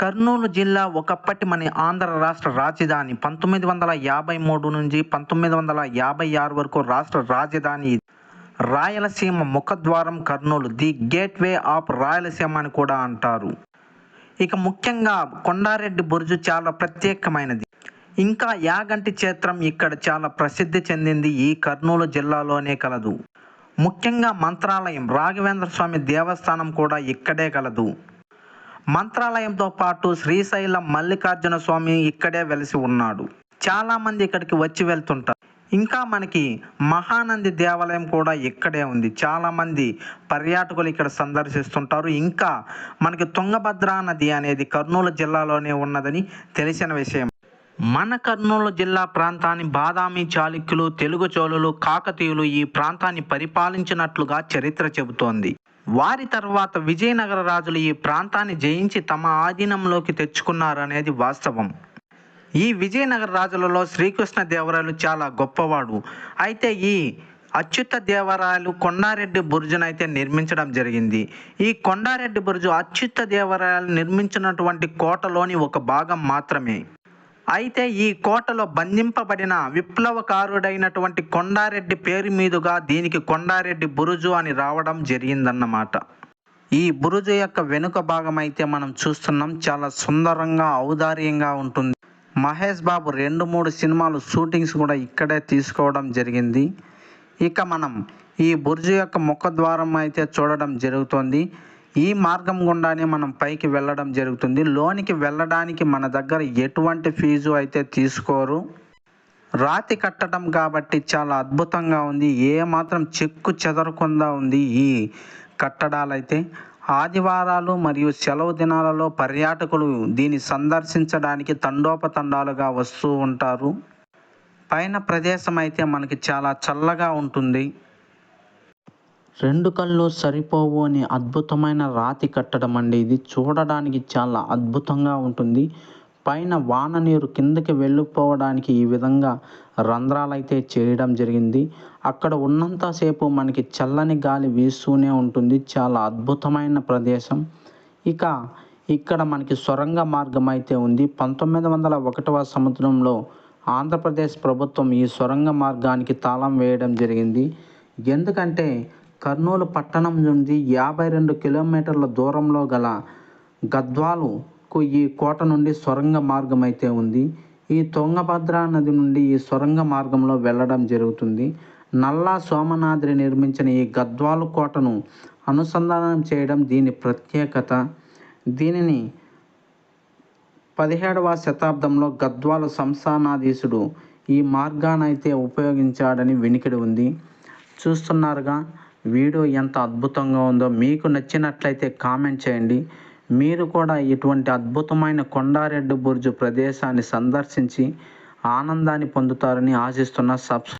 కర్నూలు జిల్లా ఒకప్పటి మన ఆంధ్ర రాష్ట్ర రాజధాని. పంతొమ్మిది వందల యాభై మూడు నుంచి పంతొమ్మిది వందల యాభై ఆరు వరకు రాష్ట్ర రాజధాని రాయలసీమ ముఖద్వారం Kurnool. The gateway of Rayalaseema అని కూడా అంటారు. ఇక ముఖ్యంగా కొండారెడ్డి బురుజు చాలా ప్రత్యేకమైనది. ఇంకా యాగంటి క్షేత్రం ఇక్కడ చాలా ప్రసిద్ధి చెందింది ఈ కర్నూలు జిల్లాలోనే కలదు. ముఖ్యంగా మంత్రాలయం రాఘవేంద్ర స్వామి దేవస్థానం కూడా ఇక్కడే కలదు. మంత్రాలయంతో పాటు శ్రీశైలం మల్లికార్జున స్వామి ఇక్కడే వెలిసి ఉన్నాడు. చాలామంది ఇక్కడికి వచ్చి వెళ్తుంటారు. ఇంకా మనకి మహానంది దేవాలయం కూడా ఇక్కడే ఉంది. చాలామంది పర్యాటకులు ఇక్కడ సందర్శిస్తుంటారు. ఇంకా మనకి తుంగభద్రా నది అనేది కర్నూలు జిల్లాలోనే ఉన్నదని తెలిసిన విషయం. మన కర్నూలు జిల్లా ప్రాంతాన్ని బాదామి చాళుక్యులు తెలుగు చోళులు కాకతీయులు ఈ ప్రాంతాన్ని పరిపాలించినట్లుగా చరిత్ర చెబుతోంది. వారి తర్వాత విజయనగర రాజులు ఈ ప్రాంతాన్ని జయించి తమ ఆధీనంలోకి తెచ్చుకున్నారనేది వాస్తవం. ఈ విజయనగర రాజులలో శ్రీకృష్ణ దేవరాయలు చాలా గొప్పవాడు. అయితే ఈ అచ్యుత దేవరాయలు కొండారెడ్డి బురుజునైతే నిర్మించడం జరిగింది. ఈ కొండారెడ్డి బురుజు అచ్యుత దేవరాయలు నిర్మించినటువంటి కోటలోని ఒక భాగం మాత్రమే. అయితే ఈ కోటలో బంధింపబడిన విప్లవకారుడైనటువంటి కొండారెడ్డి పేరు మీదుగా దీనికి కొండారెడ్డి బురుజు అని రావడం జరిగిందన్నమాట. ఈ బురుజు యొక్క వెనుక భాగం అయితే మనం చూస్తున్నాం. చాలా సుందరంగా ఔదార్యంగా ఉంటుంది. మహేష్ బాబు రెండు మూడు సినిమాలు షూటింగ్స్ కూడా ఇక్కడే తీసుకోవడం జరిగింది. ఇక మనం ఈ బుర్జు యొక్క ముఖద్వారం అయితే చూడడం జరుగుతుంది. ఈ మార్గం గుండానే మనం పైకి వెళ్ళడం జరుగుతుంది. లోనికి వెళ్ళడానికి మన దగ్గర ఎటువంటి ఫీజు అయితే తీసుకోరు. రాతి కట్టడం కాబట్టి చాలా అద్భుతంగా ఉంది. ఏ మాత్రం చెక్కు చెదరకుండా ఉంది ఈ కట్టడాలైతే. ఆదివారాలు మరియు సెలవు దినాలలో పర్యాటకులు దీన్ని సందర్శించడానికి తండోపతండాలుగా వస్తూ ఉంటారు. పైన ప్రదేశం అయితే మనకి చాలా చల్లగా ఉంటుంది. రెండు కళ్ళు సరిపోవు అని అద్భుతమైన రాతి కట్టడం అండి. ఇది చూడడానికి చాలా అద్భుతంగా ఉంటుంది. పైన వాన నీరు కిందకి వెళ్ళిపోవడానికి ఈ విధంగా రంధ్రాలు అయితే చేయడం జరిగింది. అక్కడ ఉన్నంతసేపు మనకి చల్లని గాలి వీస్తూనే ఉంటుంది. చాలా అద్భుతమైన ప్రదేశం. ఇక ఇక్కడ మనకి సొరంగ మార్గం అయితే ఉంది. పంతొమ్మిది వందల ఒకటవ సంవత్సరంలో ఆంధ్రప్రదేశ్ ప్రభుత్వం ఈ సొరంగ మార్గానికి తాళం వేయడం జరిగింది. ఎందుకంటే కర్నూలు పట్టణం నుండి యాభై రెండు కిలోమీటర్ల దూరంలో గల గద్వాలుకు ఈ కోట నుండి సొరంగ మార్గం అయితే ఉంది. ఈ తుంగభద్ర నది నుండి ఈ సొరంగ మార్గంలో వెళ్ళడం జరుగుతుంది. నల్లా సోమనాద్రి నిర్మించిన ఈ గద్వాలు కోటను అనుసంధానం చేయడం దీని ప్రత్యేకత. దీనిని పదిహేడవ శతాబ్దంలో గద్వాల సంస్థానాధీశుడు ఈ మార్గానైతే ఉపయోగించాడని వినికిడి ఉంది. చూస్తున్నారుగా వీడియో ఎంత అద్భుతంగా ఉందో మీకు నచ్చినట్లయితే కామెంట్ చేయండి. మీరు కూడా ఇటువంటి అద్భుతమైన కొండారెడ్డి బుర్జు ప్రదేశాన్ని సందర్శించి ఆనందాన్ని పొందుతారని ఆశిస్తున్న సబ్స్